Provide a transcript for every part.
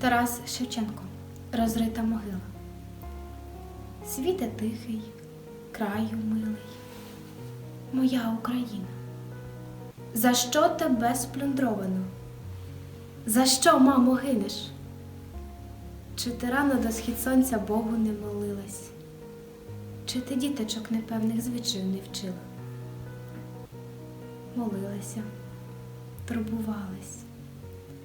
Тарас Шевченко. Розрита могила. Світе тихий, краю милий, моя Україна. За що тебе сплюндровано? За що, мамо, гинеш? Чи ти рано до схід сонця Богу не молилась? Чи ти діточок непевних звичаїв не вчила? Молилася, турбувалась,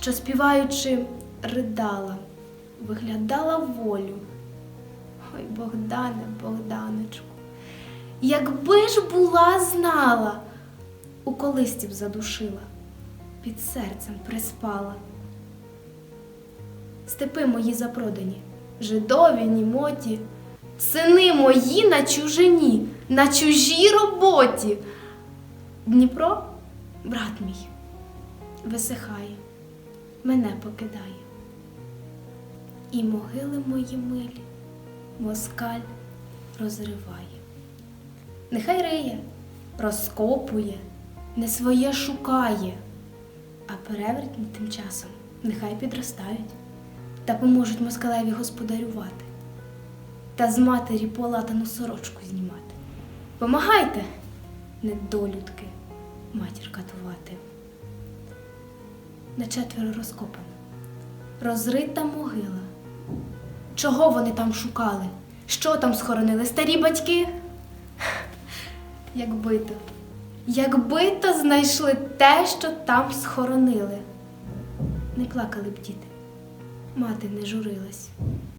що співаючи ридала, виглядала волю. Ой, Богдане, Богданочку, якби ж була знала, у колисті б задушила, під серцем приспала. Степи мої запродані, жидові, німоті, сини мої на чужині, на чужій роботі. Дніпро, брат мій, висихає, мене покидає. І могили мої милі москаль розриває. Нехай риє, розкопує, не своє шукає, а перевертні тим часом нехай підростають та поможуть москалеві господарювати, та з матері полатану сорочку знімати. Помагайте, недолюдки, матір катувати. На четверо розкопана, розрита могила. Чого вони там шукали? Що там схоронили? Старі батьки? Якби то, якби то знайшли те, що там схоронили. Не плакали б діти, мати не журилась.